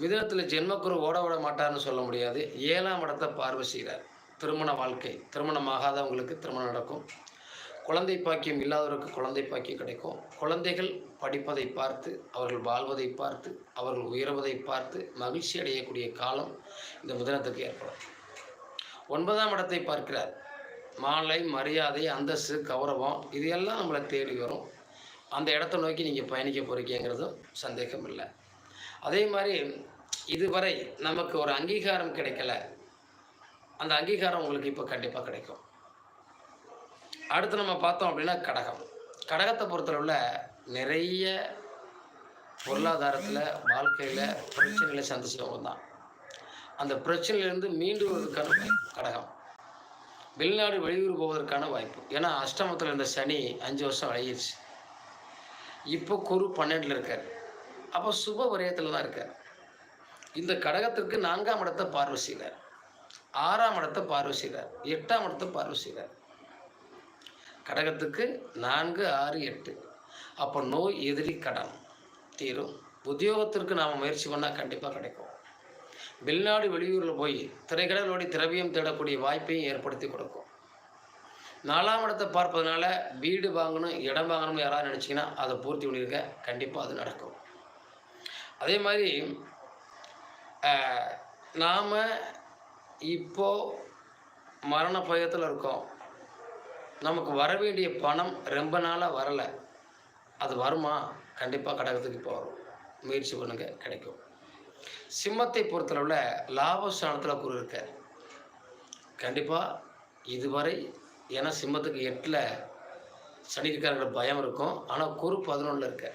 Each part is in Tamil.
மிதனத்தில் ஜென்மக்குரு ஓட விட மாட்டார்னு சொல்ல முடியாது. ஏழாம் இடத்தை பார்வை செய்கிறார் திருமண வாழ்க்கை. திருமணம் ஆகாதவங்களுக்கு திருமணம் நடக்கும். குழந்தை பாக்கியம் இல்லாதவருக்கு குழந்தை பாக்கியம் கிடைக்கும். குழந்தைகள் படிப்பதை பார்த்து அவர்கள் வாழ்வதை பார்த்து அவர்கள் உயர்வதை பார்த்து மகிழ்ச்சி அடையக்கூடிய காலம் இந்த மிதனத்துக்கு ஏற்படும். ஒன்பதாம் இடத்தை பார்க்கிறார். மாலை மரியாதை அந்தஸ்து கௌரவம் இது எல்லாம் நம்மளை தேடி வரும். அந்த இடத்த நோக்கி நீங்கள் பயணிக்க போகிறீங்கிறதும் சந்தேகம் இல்லை அதே மாதிரி இதுவரை நமக்கு ஒரு அங்கீகாரம் கிடைக்கல. அந்த அங்கீகாரம் உங்களுக்கு இப்போ கண்டிப்பாக கிடைக்கும். அடுத்து நம்ம பார்த்தோம் அப்படின்னா கடகம். கடகத்தை பொறுத்தளவில் நிறைய பொருளாதாரத்தில் வாழ்க்கையில் பிரச்சனைகளை சந்திச்சவங்க தான். அந்த பிரச்சனையிலேருந்து மீண்டு வருவதற்கான வாய்ப்பு கடகம். வெளிநாடு வெளியூர் போவதற்கான வாய்ப்பு. ஏன்னா அஷ்டமத்தில் இருந்த சனி அஞ்சு வருஷம் விலகிடுச்சு இப்போ குரு பன்னெண்டில் இருக்கார். அப்போ சுப விரயத்தில் தான் இருக்கார். இந்த கடகத்திற்கு நான்காம் இடத்தை பார்வை செய்கிறார் ஆறாம் இடத்தை பார்வை செய்கிறார் எட்டாம் இடத்தை பார்வை செய்கிறார் கடகத்துக்கு நான்கு ஆறு எட்டு. அப்போ நோய் எதிரி கடன் தீரும். உத்தியோகத்திற்கு நாம் முயற்சி பண்ணால் கண்டிப்பாக கிடைக்கும். வெளிநாடு வெளியூரில் போய் திரைக்கடலோடி திரவியம் தேடக்கூடிய வாய்ப்பையும் ஏற்படுத்தி கொடுக்கும். நாலாம் இடத்தை பார்ப்பதனால வீடு வாங்கணும் இடம் வாங்கணும்னு யாராவது நினச்சிங்கன்னா அதை பூர்த்தி பண்ணியிருக்க கண்டிப்பாக அது நடக்கும். அதே மாதிரி நாம் இப்போ மரண பயத்தில் இருக்கோம். நமக்கு வர வேண்டிய பணம் ரொம்ப நாளாக வரலை. அது வருமா? கண்டிப்பாக கடகத்துக்கு இப்போ வரும். முயற்சி பண்ணுங்க கிடைக்கும். சிம்மத்தை பொறுத்தளவில் லாபஸ்தானத்தில் குரு இருக்க கண்டிப்பாக இதுவரை ஏன்னா சிம்மத்துக்கு எட்டில் சனிக்காரங்கிற பயம் இருக்கும். ஆனால் குரு பதினொன்றில் இருக்க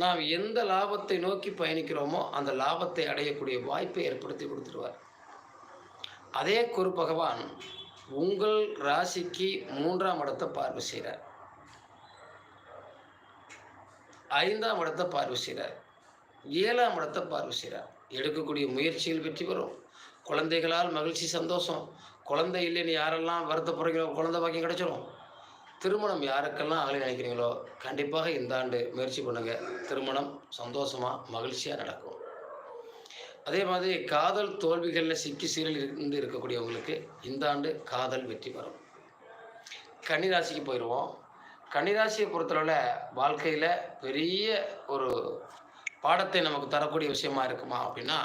நாம் எந்த லாபத்தை நோக்கி பயணிக்கிறோமோ அந்த லாபத்தை அடையக்கூடிய வாய்ப்பை ஏற்படுத்தி கொடுத்துருவார் அதே குரு பகவான் உங்கள் ராசிக்கு மூன்றாம் இடத்தை பார்வை செய்கிறார் ஐந்தாம் இடத்தை பார்வை செய்கிறார் ஏழாம் இடத்தை பார்வை செய்கிறார் எடுக்கக்கூடிய முயற்சிகள் வெற்றி பெறும். குழந்தைகளால் மகிழ்ச்சி சந்தோஷம். குழந்தை இல்லைன்னு யாரெல்லாம் வருத்தப்படுறீங்களோ குழந்தை பாக்கியம் கிடைச்சிரும். திருமணம் யாருக்கெல்லாம் ஆகலை நினைக்கிறீங்களோ கண்டிப்பாக இந்த ஆண்டு முயற்சி பண்ணுங்கள் திருமணம் சந்தோஷமாக மகிழ்ச்சியாக நடக்கும். அதே மாதிரி காதல் தோல்விகளில் சிக்கி சீரல் இருந்து இருக்கக்கூடியவங்களுக்கு இந்த ஆண்டு காதல் வெற்றி பெறும் கன்னிராசிக்கு போயிடுவோம் கன்னிராசியை பொறுத்தளவில் வாழ்க்கையில் பெரிய ஒரு பாடத்தை நமக்கு தரக்கூடிய விஷயமா இருக்குமா அப்படின்னா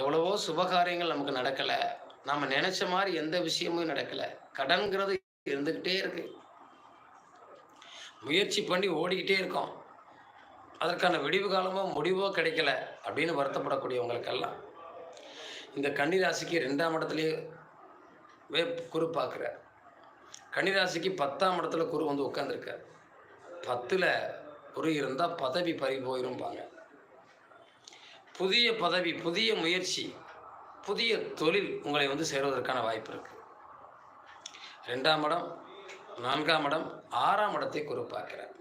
எவ்வளவோ சுபகாரியங்கள் நமக்கு நடக்கலை. நாம் நினச்ச மாதிரி எந்த விஷயமும் நடக்கலை. கடன்கிறது இருந்துக்கிட்டே இருக்கு. முயற்சி பண்ணி ஓடிக்கிட்டே இருக்கோம். அதற்கான விடிவு காலமோ முடிவோ கிடைக்கல அப்படின்னு வருத்தப்படக்கூடியவங்களுக்கெல்லாம் இந்த கன்னிராசிக்கு ரெண்டாம் இடத்துலேயே வே குரு பார்க்குறார். கன்னிராசிக்கு பத்தாம் இடத்துல குரு வந்து உட்காந்துருக்கார் பத்தில் குரு இருந்தால் பதவி பறி போயிரும்பாங்க. புதிய பதவி புதிய முயற்சி புதிய தொழில் உங்களை வந்து சேருவதற்கான வாய்ப்பு இருக்குது ரெண்டாம் இடம் நான்காம் இடம் ஆறாம் இடத்தை குறிப்பாக்கிறார்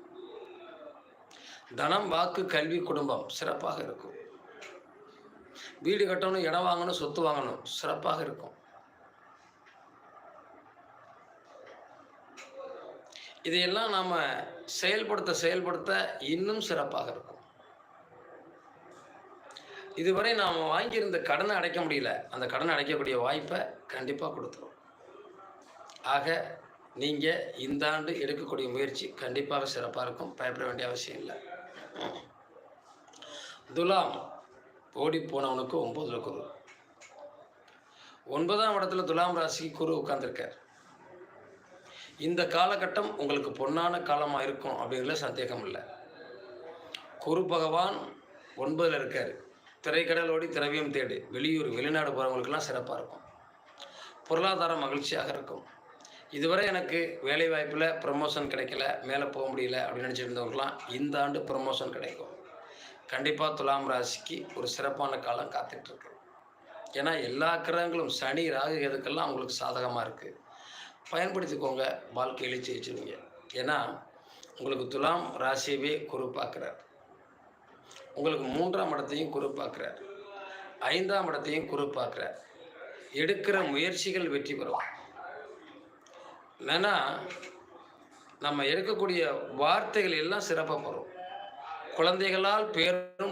தனம் வாக்கு கல்வி குடும்பம் சிறப்பாக இருக்கும். வீடு கட்டணும் இடம் வாங்கணும் சொத்து வாங்கணும் சிறப்பாக இருக்கும். இதையெல்லாம் நாம் செயல்படுத்த செயல்படுத்த இன்னும் சிறப்பாக இருக்கும். இதுவரை நாம் வாங்கியிருந்த கடனை அடைக்க முடியல. அந்த கடனை அடைக்கக்கூடிய வாய்ப்பை கண்டிப்பாக கொடுத்துரும். ஆக நீங்கள் இந்த ஆண்டு எடுக்கக்கூடிய முயற்சி கண்டிப்பாக சிறப்பாக இருக்கும். பயப்பட வேண்டிய அவசியம் இல்லை. துலாம் ஓடி போனவனுக்கு ஒன்பதுல குரு ஒன்பதாம் இடத்துல துலாம் ராசிக்கு குரு உட்கார்ந்துருக்கார். இந்த காலகட்டம் உங்களுக்கு பொன்னான காலமாக இருக்கும் அப்படிங்கிற சந்தேகம் இல்லை. குரு பகவான் ஒன்பதில் இருக்கார். திரைக்கடலோடி திரவியம் தேடு. வெளியூர் வெளிநாடு போகிறவங்களுக்கெல்லாம் சிறப்பாக இருக்கும். பொருளாதாரம் மகிழ்ச்சியாக இருக்கும். இதுவரை எனக்கு வேலை வாய்ப்பில் ப்ரமோஷன் கிடைக்கல மேலே போக முடியல அப்படின்னு நினச்சிருந்தவங்களாம் இந்த ஆண்டு ப்ரமோஷன் கிடைக்கும். கண்டிப்பாக துலாம் ராசிக்கு ஒரு சிறப்பான காலம் காத்துட்ருக்கு ஏன்னா எல்லா கிரகங்களும் சனி ராகு எதுக்கெல்லாம் அவங்களுக்கு சாதகமாக இருக்குது பயன்படுத்திக்கோங்க வாழ்க்கையில் ஜெயிச்சிருவீங்க. ஏன்னா உங்களுக்கு துலாம் ராசியவே குரு பார்க்குறார். உங்களுக்கு மூன்றாம் இடத்தையும் குரு பார்க்குறார். ஐந்தாம் இடத்தையும் குரு பார்க்குறார். எடுக்கிற முயற்சிகள் வெற்றி பெறும். என்னன்னா நம்ம எடுக்கக்கூடிய வார்த்தைகள் எல்லாம் சிறப்பாக வரும். குழந்தைகளால் பேரும்